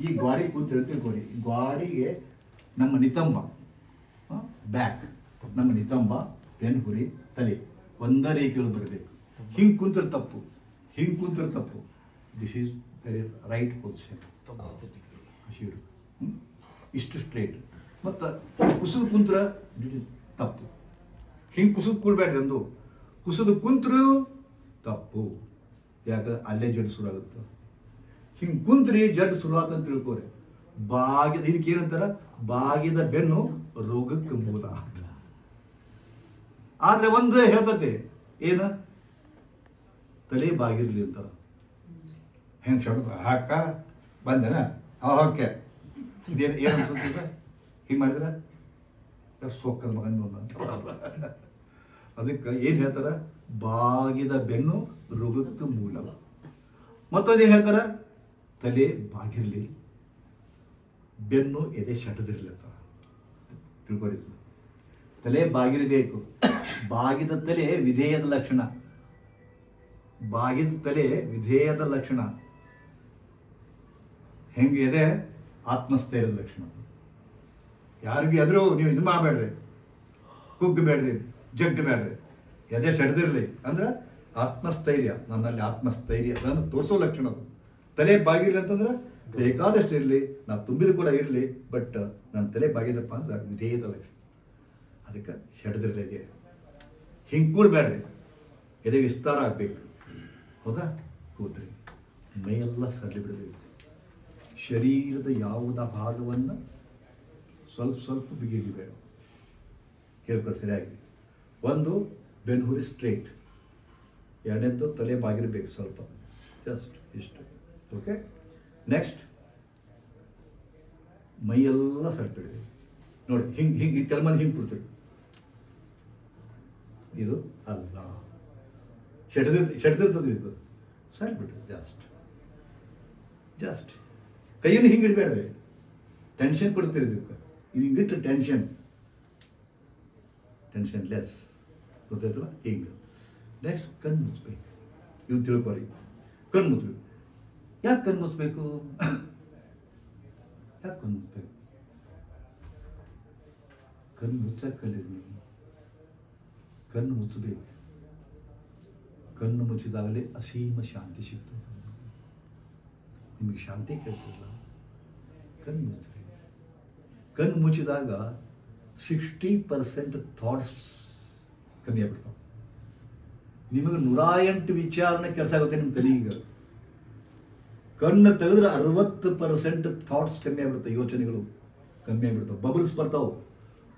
ಈ ಗ್ವಾಡಿ ಕೂತಿರೋ ತಿಳ್ಕೊಳ್ಳಿ ಗ್ವಾಡಿಗೆ ನಮ್ಮ ನಿತಂಬ ಬ್ಯಾಕ್ ನಮ್ಮ ನಿತಂಬ ಬೆನ್ಹುರಿ ತಲೆ. ಒಂದೇ ರೇಖೆಗಳು ಬರಬೇಕು. ಹಿಂಗೆ ಕುಂತರ ತಪ್ಪು. ಹಿಂಗೆ ಕುಂತರ ತಪ್ಪು. This is very right position hmm? ಇಷ್ಟು ಸ್ಟ್ರೇಟ್ ಮತ್ತು ಕುಸಿದು ಕುಂತ್ರ ತಪ್ಪು. ಹಿಂಗೆ ಕುಸಿದು ಕೂಡ್ಬೇಡ್ರಿ ಅಂದು ಕುಸಿದು ಕುಂತ್ರು ತಪ್ಪು. ಯಾಕೆ? ಅಲ್ಲೇ ಜಡ್ ಶುರು ಆಗುತ್ತೆ. ಹಿಂಗೆ ಕುಂತ್ರಿ ಜಡ್ ಅಂತ ತಿಳ್ಕೋರಿ. ಬಾಗಿದ ಇದಕ್ಕೆ ಏನಂತಾರ? ಬಾಗಿದ ಬೆನ್ನು ರೋಗಕ್ಕೆ ಮೂಲ ಅಂತ ಆದ್ರೆ ಒಂದು ಹೇಳ್ತತೆ, ಏನ? ತಲೆ ಬಾಗಿರ್ಲಿ ಅಂತಾರ. ಹೆಂಗೆ ಶಬ್ದ ಹಾಕ ಬಂದನ? ಓಕೆ. ಇದೇನು ಏನು ಅನ್ಸುತ್ತಿಲ್ಲ ಹಿಂಗೆ ಮಾಡಿದ್ರೆ? ಸೊಕ್ಕದ ಮಗನ ಅಂತ ಅದಕ್ಕೆ ಏನು ಹೇಳ್ತಾರ? ಬಾಗಿದ ಬೆನ್ನು ರೋಗಕ್ಕೆ ಮೂಲ. ಮತ್ತೊಂದು ಏನು ಹೇಳ್ತಾರ? ತಲೆ ಬಾಗಿರಲಿ, ಬೆನ್ನು ಎದೆ ಶಟದಿರಲಿ ಅಂತ ತಿಳ್ಕೊರಿ ಇದನ್ನ. ತಲೆ ಬಾಗಿರಬೇಕು. ಬಾಗಿದ ತಲೆ ವಿಧೇಯದ ಲಕ್ಷಣ. ಬಾಗಿದ ತಲೆ ವಿಧೇಯದ ಲಕ್ಷಣ. ಹೆಂಗೆ ಇದೆ ಆತ್ಮಸ್ಥೈರ್ಯದ ಲಕ್ಷಣ ಯಾರಿಗೂ ಎದುರು ನೀವು ಇದು ಮಾಡಬೇಡ್ರಿ. ಕುಗ್ಗಬೇಡ್ರಿ ಜಗ್ಗಬೇಡ್ರಿ ಎದೆ ಶಡ್ದಿರಲಿ ಅಂದ್ರೆ ಆತ್ಮಸ್ಥೈರ್ಯ, ನನ್ನಲ್ಲಿ ಆತ್ಮಸ್ಥೈರ್ಯ. ಅದನ್ನು ತೋರಿಸೋ ಲಕ್ಷಣ ಅದು. ತಲೆ ಬಾಗಿರ್ಲಿ ಅಂತಂದ್ರೆ ಬೇಕಾದಷ್ಟು ಇರಲಿ, ನಾವು ತುಂಬಿದ ಕೂಡ ಇರಲಿ ಬಟ್ ನನ್ನ ತಲೆ ಬಾಗಿದಪ್ಪ ಅಂದ್ರೆ ವಿಧೇಯದ ಲಕ್ಷಣ ಅದಕ್ಕೆ ಸೆಡ್ದಿರ್ಲಿ ಇದೆ ಹಿಂಗೆ ಕೂಡಬೇಡ್ರಿ ಎದೆ ವಿಸ್ತಾರ ಆಗಬೇಕು. ಹೌದಾ? ಕೂತ್ರಿ. ಮೈಯೆಲ್ಲ ಸರಳಿ ಬಿಡಬೇಕು ಶರೀರದ ಯಾವುದ ಭಾಗವನ್ನು ಸ್ವಲ್ಪ ಸ್ವಲ್ಪ ಬಿಗಿಬೇಡ ಕೇಳ್ಕೊ ಸರಿಯಾಗಿ. ಒಂದು, ಬೆನ್ಹುರಿ ಸ್ಟ್ರೇಟ್ ಎರಡನೇದ್ದು ತಲೆ ಬಾಗಿರಬೇಕು ಸ್ವಲ್ಪ. ಜಸ್ಟ್ ಇಷ್ಟು. ಓಕೆ ನೆಕ್ಸ್ಟ್ ಮೈಯೆಲ್ಲ ಸರಿಬಿಡಿದೆ ನೋಡಿ, ಹಿಂಗೆ ಹಿಂಗೆ ಕೆಲ ಮಂದಿ ಹಿಂಗೆ ಕೊಡ್ತೀವಿ ಇದು ಅಲ್ಲ. ಶೆಡ್ದಿರ್ತ ಶೆಡ್ದಿರ್ತದೆ ಇದು. ಸರಿ ಬಿಡ್ರಿ ಜಸ್ಟ್ ಜಸ್ಟ್ ಕೈಯನ್ನು ಹಿಂಗೆ ಇಡಬೇಡ್ರಿ ಟೆನ್ಷನ್ ಕೊಡ್ತೀರಿ ಇದಕ್ಕೆ. ಇದು ಹಿಂಗಿಟ್ಟು ಟೆನ್ಷನ್ ಟೆನ್ಷನ್ ಲೆಸ್ ಗೊತ್ತಾಯ್ತಲ್ಲ? ಹಿಂಗೆ. ನೆಕ್ಸ್ಟ್ ಕಣ್ಣು ಮುಚ್ಚಬೇಕು ಇವ್ನು ತಿಳ್ಕೊರಿ ಕಣ್ಣು ಮುಚ್ಚಬೇಕು ಯಾಕೆ ಕಣ್ಣು ಮುಚ್ಚಬೇಕು ಯಾಕೆ ಕಣ್ಣು ಮುಚ್ಚಬೇಕು ಕಣ್ಣು ಮುಚ್ಚಕ್ಕೆ ಕಲೀರಿ ನೀವು ಕಣ್ಣು ಮುಚ್ಚಬೇಕು. ಕಣ್ಣು ಮುಚ್ಚಿದಾಗಲೇ ಅಸೀಮ ಶಾಂತಿ ಸಿಗ್ತದೆ. ನಿಮಗೆ ಶಾಂತಿ ಕೇಳ್ತಿರಲ್ಲ ಕಣ್ಣು ಮುಚ್ಚ್ರಿ. ಕಣ್ಣು ಮುಚ್ಚಿದಾಗ ಸಿಕ್ಸ್ಟಿ ಪರ್ಸೆಂಟ್ ಥಾಟ್ಸ್ ಕಮ್ಮಿ ಆಗ್ಬಿಡ್ತಾವೆ. ನಿಮಗೆ ನೂರ ಎಂಟು ವಿಚಾರನೆ ಕೆಲಸ ಆಗುತ್ತೆ ನಿಮ್ಮ ತಲೆಗೆ ಕಣ್ಣು ತೆಗೆದ್ರೆ ಅರವತ್ತು ಪರ್ಸೆಂಟ್ ಥಾಟ್ಸ್ ಕಮ್ಮಿ ಆಗ್ಬಿಡುತ್ತೆ, ಯೋಚನೆಗಳು ಕಮ್ಮಿ ಆಗ್ಬಿಡ್ತಾವೆ ಬಬಲ್ಸ್ ಬರ್ತಾವೆ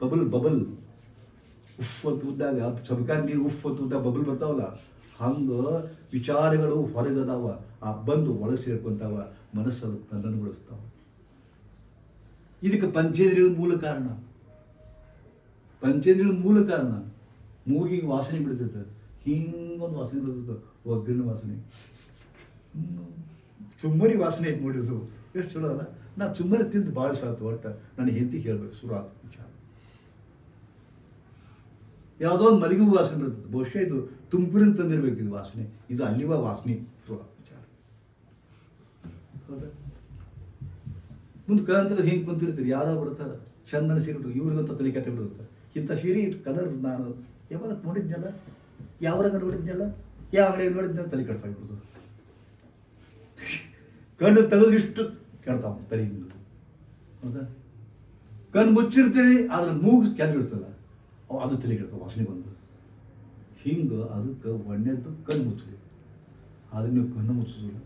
ಬಬಲ್ ಬಬಲ್ ಉಫ್ ಅಂತ ಉದ್ದಾಗ ಚಬಕಾದ ನೀರು ಉಫ್ ಅಂತ ಉದ್ದಾಗ ಬಬಲ್ ಬರ್ತಾವಲ್ಲ, ಹಂಗೆ ವಿಚಾರಗಳು ಹೊರಗದಾವ. ಆ ಬಂದು ಒಳ ಸೇರ್ಕೊಂತಾವ ಮನಸ್ಸನ್ನು ಬಳಸ್ತಾವ ಇದಕ್ಕೆ ಪಂಚೇಂದ್ರಿಯಗಳ ಮೂಲ ಕಾರಣ. ಪಂಚೇಂದ್ರಿಯಗಳ ಮೂಲ ಕಾರಣ, ಮೂಗಿಗೆ ವಾಸನೆ ಬಿಡ್ತೈತೆ. ಹಿಂಗೊಂದು ವಾಸನೆ ಬಿಡ್ತೈತೆ ಒಗ್ಗರಣ ವಾಸನೆ. ಚುಮ್ಮರಿ ವಾಸನೆ ಐತೆ ನೋಡಿದ್ದು ಎಷ್ಟು ಚಲೋ ಅಲ್ಲ? ನಾ ಚುಮ್ಮರಿ ತಿಂದು ಭಾಳ ಸಾತು ಒಟ್ಟು. ನನ್ನ ಹೆಂಡತಿ ಹೇಳ್ಬೇಕು ಶುರು ಆತು ವಿಚಾರ ಯಾವುದೋ ಒಂದು ಮಲಗಿ ಹೂ ವಾಸನೆ ಬರ್ತದೆ. ಬಹುಶಃ ಇದು ತುಮಕೂರಿನ ತಂದಿರಬೇಕು ಇದು ವಾಸನೆ. ಇದು ಅಲ್ಲಿವ ವಾಸನೆ. ಶುರು ಆತು ವಿಚಾರ ಹೌದಾ? ಮುಂದೆ ಕಲಂತದ ಹಿಂಗೆ ಕುಂತಿರ್ತೀರಿ. ಯಾರೋ ಬರ್ತಾರೆ. ಚಂದನ ಸೀರೆ ಇವ್ರಿಗಂತ ತಲೆ ಕಟ್ಟಿ ಬಿಡುತ್ತೆ. ಇಂಥ ಸೀರೆ ಕಲರ್ ನಾನು ಯಾವಾಗ ನೋಡಿದ್ನಲ್ಲ? ಯಾವಾಗ ನೋಡಿದ್ನಲ್ಲ? ಯಾವ ಅಂಗಡಿಯಲ್ಲಿ ನೋಡಿದ್ನಲ್ಲ? ತಲೆ ಕೆಡ್ಸಾಗ್ಬಿಡ್ತು ಕಣ್ಣು ತೆಗೆದು ಇಷ್ಟು ಕೆಡ್ತಾವ ತಲೆಯಿಂದ. ಹೌದಾ? ಕಣ್ಣು ಮುಚ್ಚಿರ್ತೀರಿ, ಆದ್ರೆ ಮೂಗು ಕೆಳಗಿರ್ತದ ಅವು ಅದು ತಲೆ ಕೆಡ್ತಾವ ವಾಸನೆ ಬಂದು. ಹಿಂಗೆ ಅದಕ್ಕೆ ಒಣ್ಣೆದ್ದು ಕಣ್ಣು ಮುಚ್ಚಿರಿ ಆದ್ರೆ ನೀವು ಕಣ್ಣು ಮುಚ್ಚೋದಿಲ್ಲ.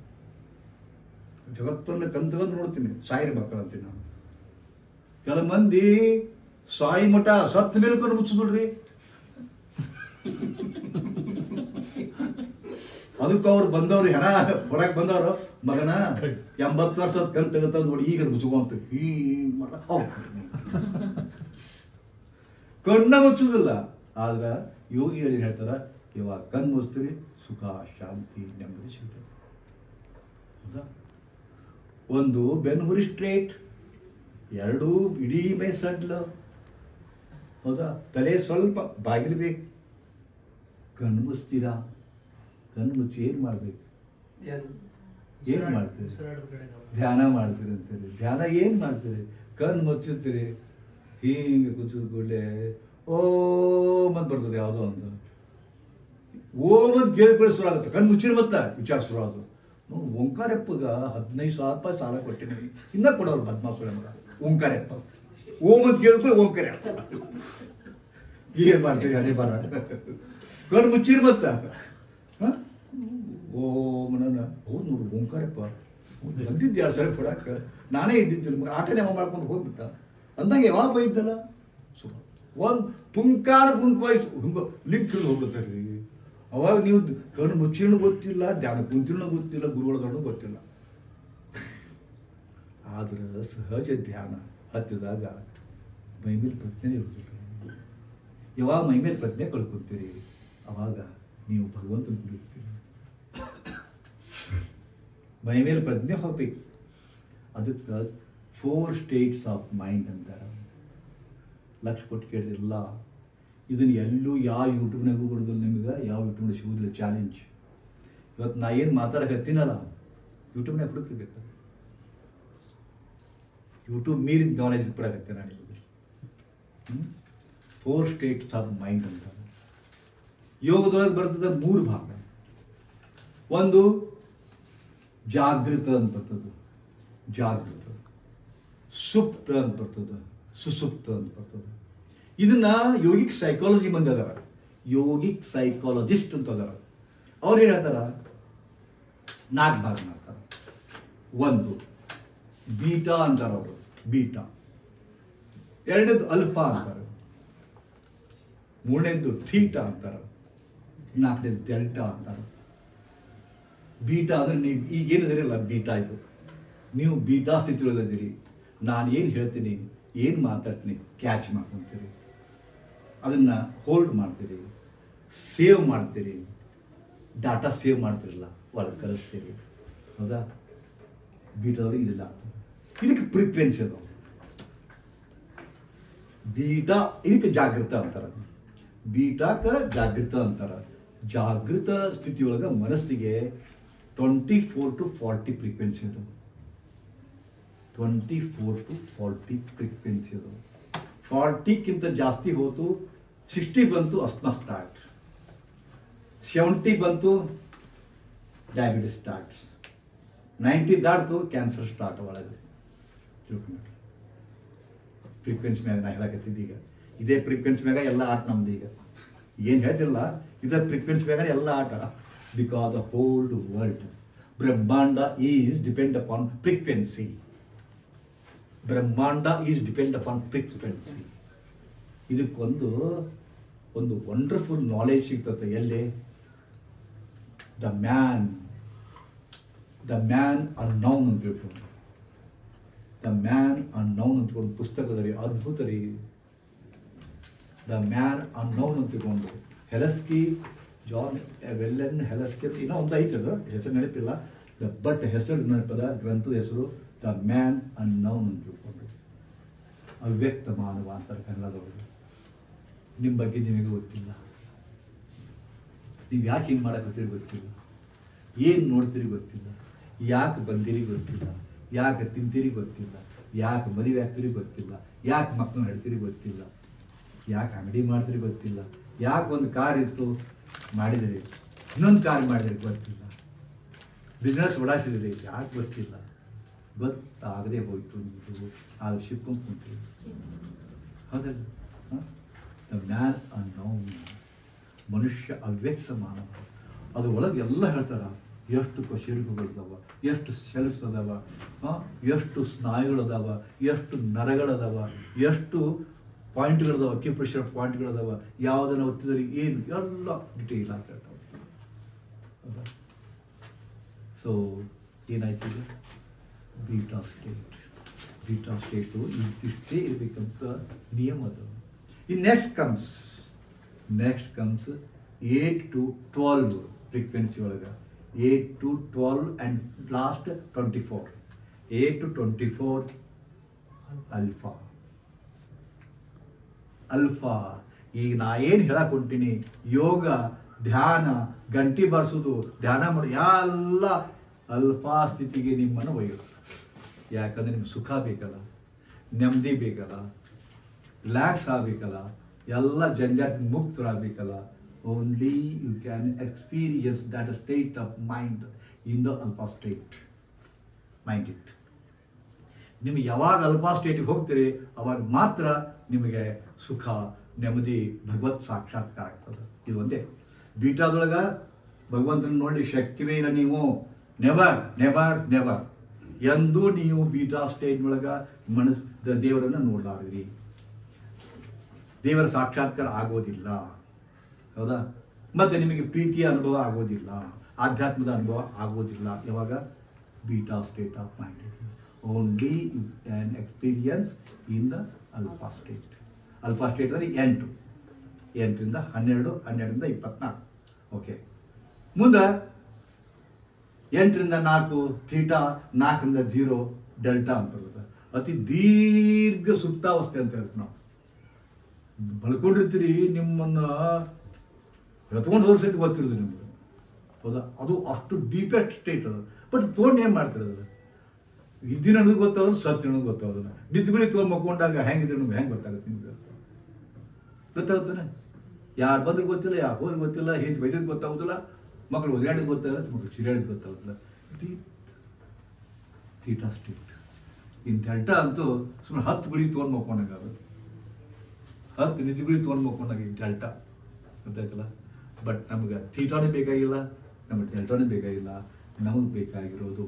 ಜಗತ್ತನ್ನು ಕಣ್ ತೆಗೆದು ನೋಡ್ತೀನಿ, ಸಾಯಿರಿ ಮಕ್ಕಳು ಅಂತೀನಿ ನಾನು. ಕೆಲ ಮಂದಿ ಸಾಯಿ ಮಠ ಸತ್ತ ಮೇಲೆ ಕಣ್ಣು ಮುಚ್ಚುದಿಲ್ರಿ ಅದಕ್ಕೆ ಅವ್ರು ಬಂದವ್ರು ಹೆಣ ಹೊರಗೆ ಬಂದವರು. ಮಗನ ಎಂಬತ್ತು ವರ್ಷದ ಕಣ್ ತೆಗತ ನೋಡಿ ಈಗ ಮುಚ್ಕೊಂತ ಹಿಂಗ್ ಮಾಡ ಕಣ್ಣ ಮುಚ್ಚುದಿಲ್ಲ. ಆದ್ರೆ ಯೋಗಿಗಳು ಹೇಳ್ತಾರ ಇವಾಗ ಕಣ್ಣು ಮುಚ್ತೀರಿ ಸುಖ ಶಾಂತಿ ನೆಮ್ಮದಿ ಸಿಗ್ತದೆ. ಹೌದಾ? ಒಂದು ಬೆನ್ಹುರಿ ಸ್ಟ್ರೇಟ್ ಎರಡೂ ಇಡೀ ಮೈ ಸಡ್ಲ. ಹೌದಾ? ತಲೆ ಸ್ವಲ್ಪ ಬಾಗಿರ್ಬೇಕು. ಕಣ್ಣು ಮುಚ್ತೀರಾ? ಕಣ್ಣು ಮುಚ್ಚಿ ಏನು ಮಾಡ್ಬೇಕು? ಏನು ಮಾಡ್ತೀರಿ? ಧ್ಯಾನ ಮಾಡ್ತೀರಿ ಅಂತೇಳಿ ಧ್ಯಾನ ಏನು ಮಾಡ್ತೀರಿ? ಕಣ್ಣು ಮುಚ್ಚುತ್ತೀರಿ. ಹಿಂಗೆ ಕೂತಿದ ಕೂಡಲೇ ಓಂ ಅಂತ ಬರ್ತದೆ ಯಾವುದೋ ಒಂದು. ಓಮ್ ಅಂತ ಕೇಳಿಕೊಳ್ಳಿ ಶುರು ಆಗುತ್ತೆ. ಕಣ್ಣು ಮುಚ್ಚಿರ ಮತ್ತೆ ವಿಚಾರ ಶುರು ಆಗೋದು ನೋಡಿ ಓಂಕಾರಪ್ಪಗ ಹದಿನೈದು ಸಾವಿರ ರೂಪಾಯಿ ಸಾಲ ಕೊಟ್ಟಿದ್ದೀನಿ ಇನ್ನೂ ಕೊಡೋರು ಬದ್ಮಾಸುರ ಮಗ. ಓಂಕಾರಪ್ಪ ಓಂ ಅಂತ ಕೇಳ್ಕೊಳ್ಳಿ ಓಂಕಾರ ಏನು ಮಾಡ್ತೀರಿ ಅದೇ ಬರ ಕಣ್ಣು ಮುಚ್ಚಿರಿ ಮತ್ತೆ? ಹ? ಓಂ ನನ್ನ ಹೌದು ನೋಡು ಓಂಕಾರಪ್ಪ ಬಂದಿದ್ದೆ ಸರಿ ಕೊಡಕ್ಕೆ. ನಾನೇ ಇದ್ದಿದ್ದಿಲ್ಲ ಮಗ ಆಟ ನೆವ ಮಾಡ್ಕೊಂಡು ಹೋಗ್ಬಿಟ್ಟ. ಅಂದಂಗೆ ಯಾವಾಗ ಬೈದ್ದಲ್ಲ ಸೊ ಒಂದು ಪುಂಕಾರ ಗುಂಪಾಯ್ತು ಹಿಂಗ ಲಿಂಕ್ ಹೋಗ್ಬಿಡ್ತಾರೆ ರೀ. ಅವಾಗ ನೀವು ಕಣ್ಣು ಮುಚ್ಚಿನೂ ಗೊತ್ತಿಲ್ಲ, ಧ್ಯಾನ ಕುಂತಿನೂ ಗೊತ್ತಿಲ್ಲ, ಗುರುಗಳ ದೊಡ್ಡ ಗೊತ್ತಿಲ್ಲ. ಆದ್ರೆ ಸಹಜ ಧ್ಯಾನ ಹತ್ತಿದಾಗ ಮೈಮೇಲೆ ಪ್ರಜ್ಞೆ ಇರುವುದಿಲ್ಲ ಯಾವಾಗ ಮೈಮೇಲೆ ಪ್ರಜ್ಞೆ ಕಳ್ಕೊತೀರಿ, ಅವಾಗ ನೀವು ಭಗವಂತನ ಕುಡಿಯುತ್ತೀರಿ ಮೈ ಮೇಲೆ ಪ್ರಜ್ಞೆ ಹೋಗ್ಬೇಕು. ಅದಕ್ಕೆ ಫೋರ್ ಸ್ಟೇಟ್ಸ್ ಆಫ್ ಮೈಂಡ್ ಅಂತಾರೆ ಲಕ್ಷ ಕೊಟ್ಟು ಕೇಳಿರಲ್ಲ ಇದನ್ನು ಎಲ್ಲೂ ಯಾವ ಯೂಟ್ಯೂಬ್ನಾಗೂ ಕೊಡೋದಿಲ್ಲ ನಿಮ್ಗೆ, ಯಾವ ಯೂಟ್ಯೂಬ್ನ ಸಿಗೋದಿಲ್ಲ ಚಾಲೆಂಜ್ ಇವತ್ತು ನಾ ಏನು ಮಾತಾಡಕತ್ತೀನಲ್ಲ ಯೂಟ್ಯೂಬ್ನಾಗ ಹುಡುಕಿರ್ಬೇಕು ಯೂಟ್ಯೂಬ್ ಮೀರಿದ ನಾಲೆಜ್ ಕೊಡಕತ್ತೆ ನಾನು ನಿಮಗೆ. ಫೋರ್ ಸ್ಟೇಟ್ಸ್ ಆಫ್ ಮೈಂಡ್ ಅಂತ. ಯೋಗದೊಳಗೆ ಬರ್ತದೆ ಮೂರು ಭಾಗ. ಒಂದು ಜಾಗೃತ ಅಂತ ಬರ್ತದೆ ಜಾಗೃತ. ಸುಪ್ತ ಅಂತ ಬರ್ತದೆ ಸುಸುಪ್ತ ಅಂತ ಇದನ್ನ ಯೋಗಿಕ್ ಸೈಕಾಲಜಿ ಬಂದದಾರ ಯೋಗಿಕ್ ಸೈಕಾಲಜಿಸ್ಟ್ ಅಂತ ಅದಾರ ಅವ್ರು ಹೇಳ್ತಾರ ನಾಲ್ಕು ಭಾಗ ಮಾಡ್ತಾರ. ಒಂದು, ಬೀಟಾ ಅಂತಾರ ಅವರು. ಬೀಟಾ. ಎರಡನೇದು ಅಲ್ಫಾ ಅಂತಾರೆ. ಮೂರನೇದು ಥೀಟಾ ಅಂತಾರೆ. ನಾಲ್ಕನೇದು ಡೆಲ್ಟಾ ಅಂತಾರೆ. ಬೀಟಾ ಅಂದರೆ ನೀವು ಈಗೇನಿದಿರಲ್ಲ ಬೀಟಾ ಇದು. ನೀವು ಬೀಟಾ ಸ್ಥಿತಿಯೊಳಗದಿರಿ ನಾನು ಏನು ಹೇಳ್ತೀನಿ, ಏನು ಮಾತಾಡ್ತೀನಿ ಕ್ಯಾಚ್ ಮಾಡ್ಕೊತೀರಿ. ಅದನ್ನು ಹೋಲ್ಡ್ ಮಾಡ್ತೀರಿ. ಸೇವ್ ಮಾಡ್ತೀರಿ. ಡಾಟಾ ಸೇವ್ ಮಾಡ್ತಿರಲ್ಲ, ಒಳಗೆ ಕಲಿಸ್ತೀರಿ ಹೌದಾ? ಬೀಟಾದವ್ರಿಗೆ ಇದೆಲ್ಲ ಆಗ್ತದೆ. ಇದಕ್ಕೆ ಫ್ರೀಕ್ವೆನ್ಸಿ ಅದು ಬೀಟಾ ಇದಕ್ಕೆ ಜಾಗೃತ ಅಂತಾರೆ. ಬೀಟಾಕ ಜಾಗೃತ ಅಂತಾರೆ. ಜಾಗೃತ ಸ್ಥಿತಿಯೊಳಗೆ ಮನಸ್ಸಿಗೆ twenty four to forty frequency ಅದು. Twenty four to forty frequency ಅದು ಫಾರ್ಟಿಕ್ಕಿಂತ ಜಾಸ್ತಿ ಹೋತು ಸಿಕ್ಸ್ಟಿ ಬಂತು ಅಸ್ಮಾ ಸ್ಟಾರ್ಟ್ ಸೆವೆಂಟಿ ಬಂತು ಡಯಾಬಿಟಿಸ್ ಸ್ಟಾರ್ಟ್ ನೈಂಟಿ ದಾಟ್ತು ಕ್ಯಾನ್ಸರ್ ಸ್ಟಾರ್ಟ್ ಒಳಗೆ. ತಿಳ್ಕೊಂಡ್ಬಿಟ್ರಿ ಫ್ರೀಕ್ವೆನ್ಸಿ ಮ್ಯಾಗ ನಾ ಹೇಳಕತ್ತಿದ್ದು ಈಗ. ಇದೇ ಫ್ರೀಕ್ವೆನ್ಸಿ ಮ್ಯಾಗ ಎಲ್ಲ ಆಟ ನಮ್ದು ಈಗ. ಏನು ಹೇಳ್ತಿಲ್ಲ ಇದೇ ಫ್ರೀಕ್ವೆನ್ಸಿ ಮ್ಯಾಗ ಎಲ್ಲ ಆಟ. ಬಿಕಾಸ್ ದ ಹೋಲ್ಡ್ ವರ್ಲ್ಡ್ ಬ್ರಹ್ಮಾಂಡ ಈಸ್ ಡಿಪೆಂಡ್ ಅಪಾನ್ ಫ್ರೀಕ್ವೆನ್ಸಿ ಬ್ರಹ್ಮಾಂಡ ಈಸ್ ಡಿಪೆಂಡ್ ಅಪಾನ್ ಫ್ರೀಕ್ವೆನ್ಸಿ ಇದಕ್ಕೊಂದು, ಒಂದು ವಂಡರ್ಫುಲ್ ನಾಲೆಜ್ ಸಿಗ್ತದೆ, ಎಲ್ಲಿ? The man the man unknown ಅಂತ ತಿಳ್ಕೊಂಡು. ದ ಮ್ಯಾನ್ ಅನ್ನೌನ್ ಅಂತ ಒಂದು ಪುಸ್ತಕದಲ್ಲಿ ಅದ್ಭುತ ರೀ ದ ಮ್ಯಾನ್ ಅನ್ನೌನ್ ಅಂತ ತಿಳ್ಕೊಂಡು ಹೆಲಸ್ಕಿ ಜಾನ್ ವೆಲ್ಲೆನ್ ಹೆಲಸ್ಕೆತ್ ಇನ್ನೂ ಒಂದು ಐತದ ಹೆಸರು ನೆನಪಿಲ್ಲ ದ ಬಟ್ ಹೆಸರು ನೆನಪದ ಗ್ರಂಥದ ಹೆಸರು ದ ಮ್ಯಾನ್ ಅನ್ನೌನ್ ಅಂತ ತಿಳ್ಕೊಂಡ್ರು ಅವ್ಯಕ್ತ ಮಾನವ ಅಂತಾರೆ ಕನ್ನಡದವರು ನಿಮ್ಮ ಬಗ್ಗೆ ನಿಮಗೆ ಗೊತ್ತಿಲ್ಲ. ನೀವು ಯಾಕೆ ಹಿಂಗೆ ಮಾಡಕತ್ತೀರಿ ಗೊತ್ತಿಲ್ಲ? ಏನು ನೋಡ್ತೀರಿ? ಗೊತ್ತಿಲ್ಲ. ಯಾಕೆ ಬಂದಿರಿ? ಗೊತ್ತಿಲ್ಲ. ಯಾಕೆ ತಿಂತೀರಿ? ಗೊತ್ತಿಲ್ಲ. ಯಾಕೆ ಮದುವೆ ಆಗ್ತೀರಿ? ಗೊತ್ತಿಲ್ಲ. ಯಾಕೆ ಮಕ್ಕಳು ಹೇಳ್ತೀರಿ ಗೊತ್ತಿಲ್ಲ. ಯಾಕೆ ಅಂಗಡಿ ಮಾಡ್ತೀರಿ? ಗೊತ್ತಿಲ್ಲ. ಯಾಕೆ ಒಂದು ಕಾರ್ ಇತ್ತು? ಮಾಡಿದಿರಿ, ಇನ್ನೊಂದು ಕಾರ್ ಮಾಡಿದ್ರಿ ಗೊತ್ತಿಲ್ಲ. ಬಿಸ್ನೆಸ್ ಓಡಾಯಿಸಿದ್ರಿ ಯಾಕೆ ಗೊತ್ತಿಲ್ಲ? ಗೊತ್ತಾಗದೆ ಹೋಯ್ತು ನಿಮ್ಮದು ಆಗ ಶಿಪ್ಕೊಂಡು ಕುಂತೀರಿ ಹೌದಲ್ಲ? ದ ಮ್ಯಾನ್ ಅನ್ನೋನ್ ಮನುಷ್ಯ ಅವ್ಯಕ್ತ ಮಾನವ. ಅದು ಒಳಗೆ ಎಲ್ಲ ಹೇಳ್ತಾರ, ಎಷ್ಟು ಕಶೇರುಗಳದಾವ, ಎಷ್ಟು ಸೆಲ್ಸ್ ಅದಾವ ಎಷ್ಟು ಸ್ನಾಯುಗಳದಾವ, ಎಷ್ಟು ನರಗಳದಾವ, ಎಷ್ಟು ಪಾಯಿಂಟ್ಗಳದಾವ ಅಕ್ಯುಪ್ರೆಷರ್ ಪಾಯಿಂಟ್ಗಳದಾವ ಯಾವುದನ್ನು ಒತ್ತಿದ್ರೆ ಏನು, ಎಲ್ಲ ಡಿಟೇಲ್ ಆಗ್ತಾವೆ ಸೊ ಏನಾಯ್ತು ಬೀಟಾ ಸ್ಟೇಟ್ ಬೀಟಾ ಸ್ಟೇಟು ಇಂತಿಷ್ಟೇ ಇರಬೇಕಂತ ನಿಯಮ ಅದು. ಇನ್ next comes next comes eight to twelve frequency ಒಳಗೆ. Eight to twelve and last twenty four eight to twenty four alpha alpha ಈಗ ನಾ ಏನು ಹೇಳಕ್ಕೆ ಹೊಂಟೀನಿ? ಯೋಗ, ಧ್ಯಾನ, ಗಂಟಿ ಬಾರಿಸೋದು, ಧ್ಯಾನ ಮಾಡಿ, ಎಲ್ಲ ಅಲ್ಫಾ ಸ್ಥಿತಿಗೆ ನಿಮ್ಮನ್ನು ಒಯ್ಯೋದು. ಯಾಕಂದರೆ ನಿಮ್ಗೆ ಸುಖ ಬೇಕಲ್ಲ, ನೆಮ್ಮದಿ ಬೇಕಲ್ಲ, ರಿಲ್ಯಾಕ್ಸ್ ಆಗಬೇಕಲ್ಲ, ಎಲ್ಲ ಜಂಜಾಟ ಮುಕ್ತರಾಗಬೇಕಲ್ಲ. Only you can experience that state of mind in the alpha state mind it ನಿಮಗೆ ಯಾವಾಗ ಅಲ್ಪಾ ಸ್ಟೇಟಿಗೆ ಹೋಗ್ತೀರಿ, ಅವಾಗ ಮಾತ್ರ ನಿಮಗೆ ಸುಖ, ನೆಮ್ಮದಿ, ಭಗವತ್ ಸಾಕ್ಷಾತ್ಕಾರ ಆಗ್ತದೆ. ಇದು ಒಂದೇ. ಬೀಟಾದೊಳಗೆ ಭಗವಂತನ ನೋಡಿ ಶಕ್ತಿವೇ ಇಲ್ಲ ನೀವು ನೆವರ್ ನೆವರ್ ನೆವರ್ ಎಂದೂ ನೀವು ಬೀಟಾ ಸ್ಟೇಜ್ ಒಳಗೆ ಮನಸ್ ದೇವರನ್ನು ನೋಡಲಾರಿರಿ. ದೇವರ ಸಾಕ್ಷಾತ್ಕಾರ ಆಗೋದಿಲ್ಲ. ಹೌದಾ? ಮತ್ತೆ ನಿಮಗೆ ಪ್ರೀತಿಯ ಅನುಭವ ಆಗೋದಿಲ್ಲ. ಆಧ್ಯಾತ್ಮದ ಅನುಭವ ಆಗೋದಿಲ್ಲ. ಯಾವಾಗ? Beta state of mind you can experience in the alpha state alpha state ಅಂದರೆ ಎಂಟು. ಎಂಟರಿಂದ ಹನ್ನೆರಡು, ಹನ್ನೆರಡರಿಂದ ಇಪ್ಪತ್ನಾಲ್ಕು. ಓಕೆ ಮುಂದೆ ಎಂಟರಿಂದ ನಾಲ್ಕು, ಥೀಟಾ, ನಾಲ್ಕರಿಂದ ಜೀರೋ, ಡೆಲ್ಟಾ ಅಂತ ಬರ್ತದೆ ಅತಿ ದೀರ್ಘ ಸುಪ್ತಾವಸ್ಥೆ ಅಂತ ಹೇಳ್ತೀವಿ ನಾವು. ಬಳ್ಕೊಂಡಿರ್ತೀರಿ, ನಿಮ್ಮನ್ನು ಎತ್ಕೊಂಡು ಹೋದ್ರೆ ಸಹಿತ ಗೊತ್ತಿರೋದು ನಿಮ್ಗೆ. ಹೌದಾ? ಅದು ಅಷ್ಟು ಡೀಪೆಸ್ಟ್ ಸ್ಟೇಟ್ ಅದು. ಬಟ್ ತೊಗೊಂಡು ಏನು ಮಾಡ್ತಿರೋದು? ಇದ್ದಿನ ಗೊತ್ತಾಗೋದು ಸತ್ಯ ಅನ್ನೋದು ಗೊತ್ತಾಗೋದಿಲ್ಲ ಬಿಳಿ ತೋರ್ ಮಕ್ಕೊಂಡಾಗ ಹೆಂಗಿದ್ರೆ ನಮ್ಗೆ ಹೆಂಗೆ ಗೊತ್ತಾಗುತ್ತೆ ನಿಮ್ಗೆ? ಗೊತ್ತಾಗುತ್ತಾನೆ? ಯಾರು ಬಂದ್ರೆ ಗೊತ್ತಿಲ್ಲ ಹೋದ್ರೆ ಗೊತ್ತಿಲ್ಲ ಹೇಗೆ ಬೈದಿದ್ದು ಗೊತ್ತಾಗೋದಿಲ್ಲ ಮಕ್ಕಳು ಒದ್ದಾಡಿದ್ ಗೊತ್ತಾಗುತ್ತೆ ಮಕ್ಕಳು ಚಿರಾಡಿದ್ ಗೊತ್ತಾಗೋದಿಲ್ಲ. The theta state. ಇನ್ನು ಡೆಲ್ಟಾ ಅಂತೂ ಸುಮ್ಮನೆ ಹತ್ತು ಗುಳಿ ತೋರ್ ಮಕ್ಕೊಂಡಾಗ ಆಗುತ್ತೆ ಹತ್ತು ನಿದ್ದು ಬಿಳಿ ತೋರ್ ಮಕ್ಕೊಂಡಾಗ ಈ ಡೆಲ್ಟಾ. ಗೊತ್ತಾಯ್ತಲ್ಲ? ಬಟ್ ನಮ್ಗೆ ಥೀಟಾನೇ ಬೇಕಾಗಿಲ್ಲ, ನಮಗೆ ಡೆಲ್ಟಾನೇ ಬೇಕಾಗಿಲ್ಲ. ನಮಗೆ ಬೇಕಾಗಿರೋದು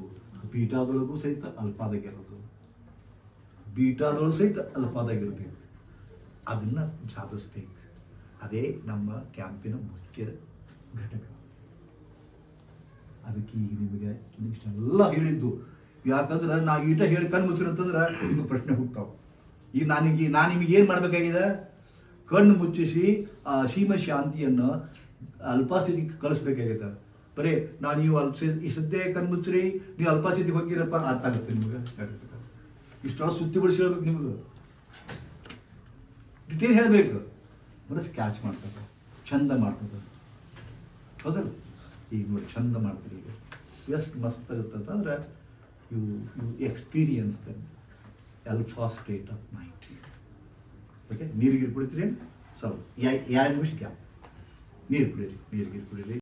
ಬೀಟಾದೊಳಗೂ ಸಹಿತ ಅಲ್ಪಾದಾಗಿರೋದು. ಬೀಟಾದೊಳಗೂ ಸಹಿತ ಅಲ್ಪಾದಾಗಿರಬೇಕು. ಅದನ್ನು ಸಾಧಿಸ್ಬೇಕು ಅದೇ ನಮ್ಮ ಕ್ಯಾಂಪಿನ ಮುಖ್ಯ ಘಟಕ. ಅದಕ್ಕೆ ಈಗ ನಿಮಗೆ ಇಷ್ಟೆಲ್ಲ ಹೇಳಿದ್ದು. ಯಾಕಂದ್ರೆ ನಾ ಈಟ ಹೇಳಿ ಕಣ್ಣು ಮುಚ್ಚಿರಂತಂದ್ರೆ ನಿಮ್ಗೆ ಪ್ರಶ್ನೆ ಹುಟ್ಟಾವು. ಈಗ ನನಗೆ ನಾನು ನಿಮಗೆ ಏನು ಮಾಡಬೇಕಾಗಿದೆ? ಕಣ್ಣು ಮುಚ್ಚಿಸಿ, ಆ ಸೀಮ ಶಾಂತಿಯನ್ನು ಅಲ್ಪಾಸ್ಥಿತಿಗೆ ಕಳಿಸ್ಬೇಕಾಗಿದೆ. ಬರೀ, ನಾನು ನೀವು ಅಲ್ಪ ಈ ಸದ್ಯ ಕಣ್ಮುಚ್ಚ್ರಿ ನೀವು ಅಲ್ಪಾಸ್ಥಿತಿಗೆ ಹೋಗಿರಪ್ಪ ಅರ್ಥ ಆಗುತ್ತೆ ನಿಮಗೆ. ಇಷ್ಟೊಂದು ಸುತ್ತಿ ಬಿಡಿಸಿ ಹೇಳ್ಬೇಕು ನಿಮಗೆ. ಡಿಟೇಲ್ ಹೇಳಬೇಕು? ಮನಸ್ಸು ಕ್ಯಾಚ್ ಮಾಡ್ತದೆ. ಚಂದ ಮಾಡ್ತದೆ. ಹೌದಲ್ಲ? ಈಗ ನೋಡಿ ಚಂದ ಮಾಡ್ತೀರಿ ಈಗ. ಎಷ್ಟು ಮಸ್ತ್ ಆಗುತ್ತೆ ಅಂತಂದ್ರೆ you you experience then alpha state of mind okay ನೀರು ಗೀರು ಕುಡಿತೀರಿ ಸ್ವಲ್ಪ ಎರಡು ನಿಮಿಷ ಗ್ಯಾಪ್. ನೀರು ಕುಡೀರಿ ನೀರು ಗೀರು ಕುಡೀರಿ